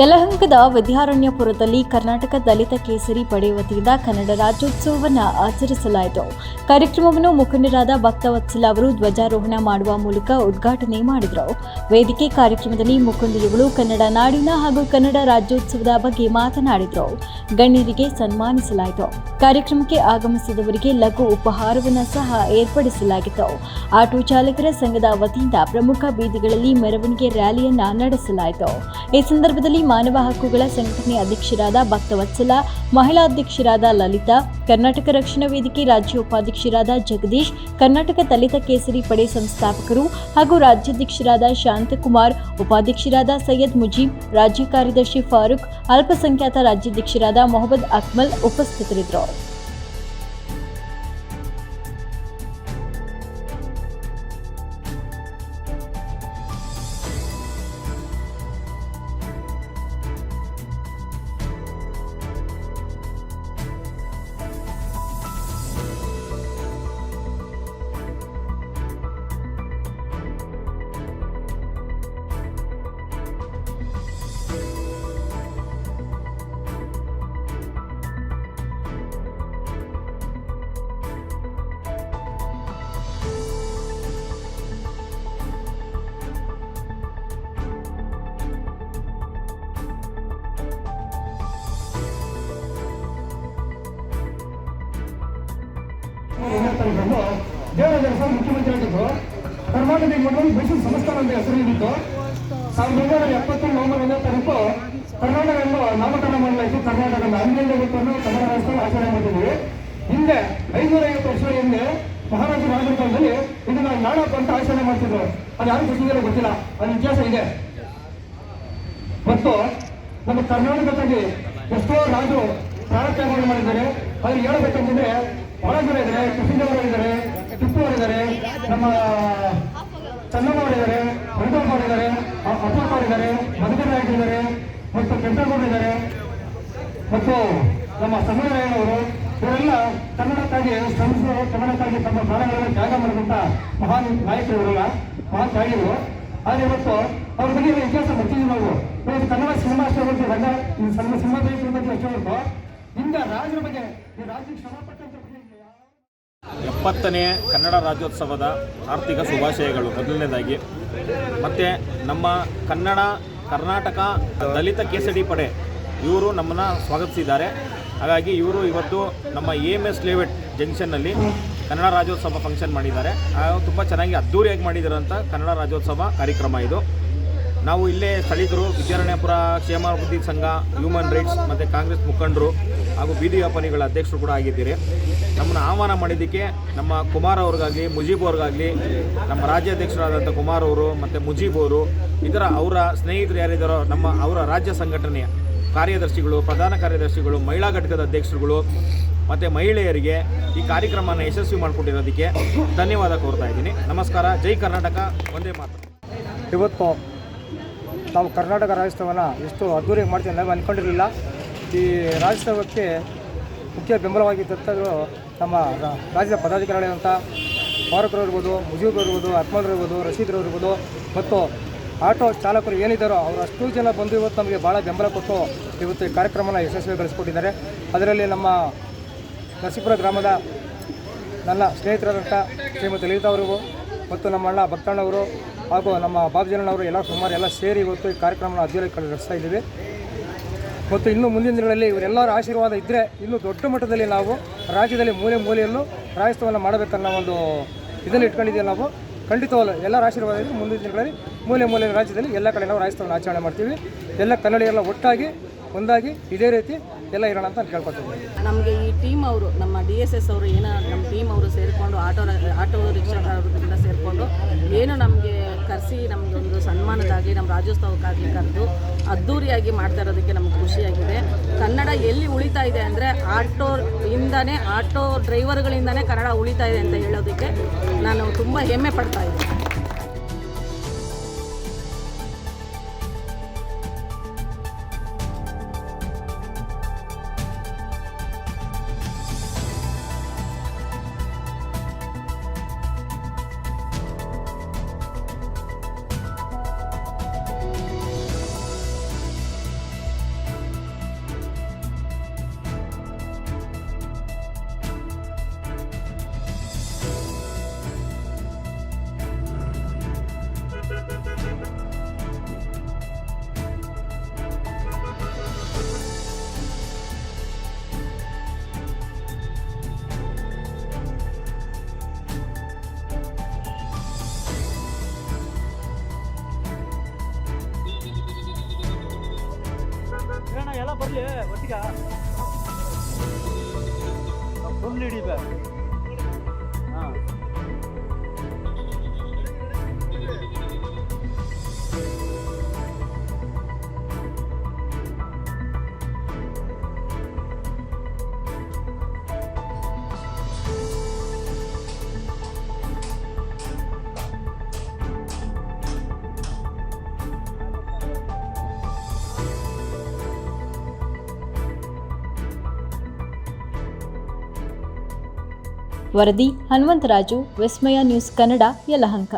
ಯಲಹಂಕದ ವಿದ್ಯಾರಣ್ಯಪುರದಲ್ಲಿ ಕರ್ನಾಟಕ ದಲಿತ ಕೇಸರಿ ಪಡೆ ವತಿಯಿಂದ ಕನ್ನಡ ರಾಜ್ಯೋತ್ಸವವನ್ನು ಆಚರಿಸಲಾಯಿತು. ಕಾರ್ಯಕ್ರಮವನ್ನು ಮುಖಂಡರಾದ ಭಕ್ತವತ್ಸಲ ಅವರು ಧ್ವಜಾರೋಹಣ ಮಾಡುವ ಮೂಲಕ ಉದ್ಘಾಟನೆ ಮಾಡಿದರು. ವೇದಿಕೆ ಕಾರ್ಯಕ್ರಮದಲ್ಲಿ ಮುಖಂಡರುಗಳು ಕನ್ನಡ ನಾಡಿನ ಹಾಗೂ ಕನ್ನಡ ರಾಜ್ಯೋತ್ಸವದ ಬಗ್ಗೆ ಮಾತನಾಡಿದರು. ಗಣ್ಯರಿಗೆ ಸನ್ಮಾನಿಸಲಾಯಿತು. ಕಾರ್ಯಕ್ರಮಕ್ಕೆ ಆಗಮಿಸಿದವರಿಗೆ ಲಘು ಉಪಹಾರವನ್ನು ಸಹ ಏರ್ಪಡಿಸಲಾಗಿತ್ತು. ಆಟೋ ಚಾಲಕರ ಸಂಘದ ವತಿಯಿಂದ ಪ್ರಮುಖ ಬೀದಿಗಳಲ್ಲಿ ಮೆರವಣಿಗೆ ರ್ಯಾಲಿಯನ್ನು ನಡೆಸಲಾಯಿತು. ಈ ಸಂದರ್ಭದಲ್ಲಿ ಮಾನವ ಹಕ್ಕುಗಳ ಸಂಘಟನೆ ಅಧ್ಯಕ್ಷರಾದ ಭಕ್ತವತ್ಸಲ ಮಹಿಳಾ ಅಧ್ಯಕ್ಷರಾದ ಲಲಿತಾ, ಕರ್ನಾಟಕ ರಕ್ಷಣಾ ವೇದಿಕೆ ರಾಜ್ಯ ಉಪಾಧ್ಯಕ್ಷರಾದ ಜಗದೀಶ್, ಕರ್ನಾಟಕ ದಲಿತ ಕೇಸರಿ ಪಡೆ ಸಂಸ್ಥಾಪಕರು ಹಾಗೂ ರಾಜ್ಯಾಧ್ಯಕ್ಷರಾದ ಶಾಂತಕುಮಾರ್, ಉಪಾಧ್ಯಕ್ಷರಾದ ಸೈಯದ್ ಮುಜೀಬ್, ರಾಜ್ಯ ಕಾರ್ಯದರ್ಶಿ ಫಾರೂಕ್, ಅಲ್ಪಸಂಖ್ಯಾತ ರಾಜ್ಯಾಧ್ಯಕ್ಷರಾದ ಮೊಹಮ್ಮದ್ ಅಕ್ಮಲ್ ಉಪಸ್ಥಿತರಿದ್ದರು. ತಾರೀಕನ್ನು ದೇವರಾಜರ ಸಹ ಮುಖ್ಯಮಂತ್ರಿ ಆಗಿದ್ದು ಕರ್ನಾಟಕ ಮೊದಲು ಮೈಸೂರು ಸಂಸ್ಥಾನ ಅಂತ ಹೆಸರು ನೀಡಿತ್ತು. ಸಾವಿರದ ಒಂಬೈನೂರ ಎಪ್ಪತ್ತೇಳು ನವೆಂಬರ್ ಒಂದನೇ ತಾರೀಕು ಕರ್ನಾಟಕವನ್ನು ನಾಮಕರಣ ಮಾಡಲಾಯಿತು. ಕರ್ನಾಟಕದ ಹನ್ನೆರಡು ಗೊತ್ತನ್ನು ಕನ್ನಡ ರಾಜ್ಯ ಆಚರಣೆ ಮಾಡಿದ್ದೀವಿ ಹಿಂದೆ ಐನೂರ ಐವತ್ತು ವರ್ಷಗಳ ಹಿಂದೆ ಮಹಾರಾಜರ ಆಡಳಿತ ಕಾಲದಲ್ಲಿ ಇದನ್ನ ನಾಡಪ್ಪ ಅಂತ ಆಚರಣೆ ಮಾಡ್ತಿದ್ರು. ಅದು ಯಾರು ಗೊತ್ತಿದೆಯಲ್ಲ ಗೊತ್ತಿಲ್ಲ. ಅದು ಇತಿಹಾಸ ಇದೆ. ಮತ್ತು ನಮ್ಮ ಕರ್ನಾಟಕದಲ್ಲಿ ಎಷ್ಟೋ ರಾಜರು ಪ್ರಾಣತ್ಯಾಗವನ್ನು ಮಾಡಿದ್ದಾರೆ. ಅದು ಹೇಳ್ಬೇಕಂತಂದ್ರೆ ಜನ ಇದ್ದಾರೆ ಕೃಷ್ಣದೇವರ ಇದ್ದಾರೆ ಟಿಪ್ಪು ಅವರಿದ್ದಾರೆ ನಮ್ಮ ಚನ್ನಮ್ಮ ಅವರಿದ್ದಾರೆ ರಂಗಪ್ಪ ಅವರಿದ್ದಾರೆ ಅಶೋಕ್ ಅವರಿದ್ದಾರೆ ಮಧುಕರ ನಾಯಕ್ ಇದ್ದಾರೆ ಮತ್ತು ಕೆಂಪೇಗೌಡ ಇದ್ದಾರೆ ಮತ್ತು ನಮ್ಮ ಸಮುದಾಯನ ಅವರು ಇವರೆಲ್ಲ ಕನ್ನಡಕ್ಕಾಗಿ ಶ್ರಮಿಸಿದ ಕನ್ನಡಕ್ಕಾಗಿ ತಮ್ಮ ಪ್ರಾಣಗಳನ್ನು ತ್ಯಾಗ ಮಾಡಿದಂತ ಮಹಾನ್ ನಾಯಕರು ಇವರೆಲ್ಲ, ಮಹಾನ್ ತ್ಯಾಗಿಗಳು. ಆದ್ರೆ ಇವತ್ತು ಅವ್ರ ಬಗ್ಗೆ ಇತಿಹಾಸ ಬರ್ತಿದ್ವಿ ನಾವು. ಇವತ್ತು ಕನ್ನಡ ಸಿನಿಮಾ ರಂಗ ಈ ಸಣ್ಣ ಸಿನಿಮಾ ಬಗ್ಗೆ ಬಗ್ಗೆ ಅಷ್ಟೇ ಹೊರತು. ಹಿಂದೆ ರಾಜರ ಬಗ್ಗೆ ಈ ರಾಜ್ಯಕ್ಕೆ ಶ್ರಮಪಟ್ಟಂತ ಬಗ್ಗೆ ಎಪ್ಪತ್ತನೇ ಕನ್ನಡ ರಾಜ್ಯೋತ್ಸವದ ಆರ್ಥಿಕ ಶುಭಾಶಯಗಳು. ಮೊದಲನೇದಾಗಿ, ಮತ್ತು ನಮ್ಮ ಕನ್ನಡ, ಕರ್ನಾಟಕ ದಲಿತ ಕೇಸರಿ ಪಡೆ, ಇವರು ನಮ್ಮನ್ನು ಸ್ವಾಗತಿಸಿದ್ದಾರೆ. ಹಾಗಾಗಿ ಇವರು ಇವತ್ತು ನಮ್ಮ ಎ ಎಂ ಎಸ್ ಲೇವೆಟ್ ಜಂಕ್ಷನ್ನಲ್ಲಿ ಕನ್ನಡ ರಾಜ್ಯೋತ್ಸವ ಫಂಕ್ಷನ್ ಮಾಡಿದ್ದಾರೆ. ತುಂಬ ಚೆನ್ನಾಗಿ ಅದ್ಧೂರಿಯಾಗಿ ಮಾಡಿದಿರೋಂಥ ಕನ್ನಡ ರಾಜ್ಯೋತ್ಸವ ಕಾರ್ಯಕ್ರಮ ಇದು. ನಾವು ಇಲ್ಲೇ ಸ್ಥಳೀಕರು ವಿದ್ಯಾರಣ್ಯಪುರ, ಕ್ಷೇಮಾಭಿವೃದ್ಧಿ ಸಂಘ ಹ್ಯೂಮನ್ ರೈಟ್ಸ್ ಮತ್ತು ಕಾಂಗ್ರೆಸ್ ಮುಖಂಡರು ಹಾಗೂ ಬೀದಿ ವ್ಯಾಪಾರಿಗಳ ಅಧ್ಯಕ್ಷರು ಕೂಡ ಆಗಿದ್ದೀರಿ. ನಮ್ಮನ್ನು ಆಹ್ವಾನ ಮಾಡಿದ್ದಕ್ಕೆ ನಮ್ಮ ಕುಮಾರ್ ಅವ್ರಿಗಾಗಲಿ, ಮುಜೀಬ್ ಅವ್ರಿಗಾಗಲಿ, ನಮ್ಮ ರಾಜ್ಯಾಧ್ಯಕ್ಷರಾದಂಥ ಕುಮಾರ್ ಅವರು ಮತ್ತು ಮುಜೀಬ್ ಅವರು, ಇದರ ಅವರ ಸ್ನೇಹಿತರು ಯಾರಿದ್ದಾರೋ ನಮ್ಮ ಅವರ ರಾಜ್ಯ ಸಂಘಟನೆಯ ಕಾರ್ಯದರ್ಶಿಗಳು, ಪ್ರಧಾನ ಕಾರ್ಯದರ್ಶಿಗಳು, ಮಹಿಳಾ ಘಟಕದ ಅಧ್ಯಕ್ಷರುಗಳು ಮತ್ತು ಮಹಿಳೆಯರಿಗೆ ಈ ಕಾರ್ಯಕ್ರಮನ ಯಶಸ್ವಿ ಮಾಡಿಕೊಟ್ಟಿರೋದಕ್ಕೆ ಧನ್ಯವಾದ ಕೋರ್ತಾ ಇದ್ದೀನಿ. ನಮಸ್ಕಾರ. ಜೈ ಕರ್ನಾಟಕ. ಒಂದೇ ಮಾತು ಇವತ್ತು ನಾವು ಕರ್ನಾಟಕ ರಾಜ್ಯೋತ್ಸವನ ಎಷ್ಟು ಅದ್ದೂರಿಯಾಗಿ ಮಾಡ್ತೀವಿ ನಾವು ಅಂದ್ಕೊಂಡಿರಲಿಲ್ಲ ಈ ರಾಜ್ಯೋತ್ಸವಕ್ಕೆ ಮುಖ್ಯ ಬೆಂಬಲವಾಗಿ ತತ್ತರು ನಮ್ಮ ರಾಜ್ಯದ ಪದಾಧಿಕಾರಿಗಳಾದಂಥ ಪಾರಕರು ಇರ್ಬೋದು, ಮುಜೀಬ್ರು ಇರ್ಬೋದು, ಅಕ್ಮಲ್ರು ಇರ್ಬೋದು, ರಶೀದ್ರು ಇರ್ಬೋದು ಮತ್ತು ಆಟೋ ಚಾಲಕರು ಏನಿದ್ದಾರೋ ಅವರು ಅಷ್ಟು ಜನ ಬಂದು ಇವತ್ತು ನಮಗೆ ಭಾಳ ಬೆಂಬಲ ಕೊಟ್ಟು ಇವತ್ತು ಈ ಕಾರ್ಯಕ್ರಮನ ಯಶಸ್ವಿಗೊಳಿಸ್ಕೊಟ್ಟಿದ್ದಾರೆ ಅದರಲ್ಲಿ ನಮ್ಮ ನರಸೀಪುರ ಗ್ರಾಮದ ನನ್ನ ಸ್ನೇಹಿತರಾದಂಥ ಶ್ರೀಮತಿ ಲಲಿತಾ ಅವರಿಗೂ ಮತ್ತು ನಮ್ಮ ಅಣ್ಣ ಭಕ್ತಣ್ಣವರು ಹಾಗೂ ನಮ್ಮ ಬಾಬುಜನವರು ಎಲ್ಲ ಸುಮಾರು ಎಲ್ಲ ಸೇರಿ ಇವತ್ತು ಈ ಕಾರ್ಯಕ್ರಮನ ಅದ್ದೂರಿಯಾಗಿ ನಡೆಸ್ತಾ ಇದ್ದೀವಿ. ಮತ್ತು ಇನ್ನು ಮುಂದಿನ ದಿನಗಳಲ್ಲಿ ಇವರೆಲ್ಲರ ಆಶೀರ್ವಾದ ಇದ್ದರೆ ಇನ್ನೂ ದೊಡ್ಡ ಮಟ್ಟದಲ್ಲಿ ನಾವು ರಾಜ್ಯದಲ್ಲಿ ಮೂಲೆ ಮೂಲೆಯಲ್ಲೂ ರಾಜ್ಯೋತ್ಸವವನ್ನು ಮಾಡಬೇಕನ್ನೋ ಒಂದು ಇದನ್ನು ಇಟ್ಕೊಂಡಿದ್ದೀವಿ ನಾವು. ಖಂಡಿತವಲ್ಲ ಎಲ್ಲರ ಆಶೀರ್ವಾದ ಇದ್ದರೆ ಮುಂದಿನ ದಿನಗಳಲ್ಲಿ ಮೂಲೆ ಮೂಲೆ ರಾಜ್ಯದಲ್ಲಿ ಎಲ್ಲ ಕಡೆ ನಾವು ರಾಜ್ಯೋತ್ಸವವನ್ನು ಆಚರಣೆ ಮಾಡ್ತೀವಿ. ಎಲ್ಲ ಕನ್ನಡಿಗರೆಲ್ಲ ಒಟ್ಟಾಗಿ, ಒಂದಾಗಿ ಇದೇ ರೀತಿ ಎಲ್ಲ ಇರೋಣ ಅಂತ ಕೇಳ್ಕೊತೀವಿ ನಮಗೆ ಈ ಟೀಮ್ ಅವರು, ನಮ್ಮ ಡಿ ಎಸ್ ಎಸ್ ಅವರು, ಏನೋ ನಮ್ಮ ಟೀಮ್ ಅವರು ಸೇರಿಕೊಂಡು, ಆಟೋ ಆಟೋ ರಿಕ್ಷಾದವರಿಂದ ಸೇರಿಕೊಂಡು, ಏನು ನಮಗೆ ಕರೆಸಿ ನಮಗೊಂದು ಸನ್ಮಾನದಾಗಿ ನಮ್ಮ ರಾಜ್ಯೋತ್ಸವಕ್ಕಾಗಿ ಕರೆದು ಅದ್ದೂರಿಯಾಗಿ ಮಾಡ್ತಾ ಇರೋದಕ್ಕೆ ನಮ್ಗೆ ಖುಷಿಯಾಗಿದೆ. ಕನ್ನಡ ಎಲ್ಲಿ ಉಳಿತಾ ಇದೆ ಅಂದರೆ ಆಟೋ ಇಂದನೇ, ಆಟೋ ಡ್ರೈವರ್ಗಳಿಂದನೇ ಕನ್ನಡ ಉಳಿತಾ ಇದೆ ಅಂತ ಹೇಳೋದಕ್ಕೆ ನಾನು ತುಂಬ ಹೆಮ್ಮೆ ಪಡ್ತಾ ಇದ್ದೀನಿ. ಬರಲಿ ಒಟ್ಟಿಗೆ ವರದಿ ಹನುಮಂತರಾಜು ವಿಸ್ಮಯ ನ್ಯೂಸ್ ಕನ್ನಡ ಯಲಹಂಕ.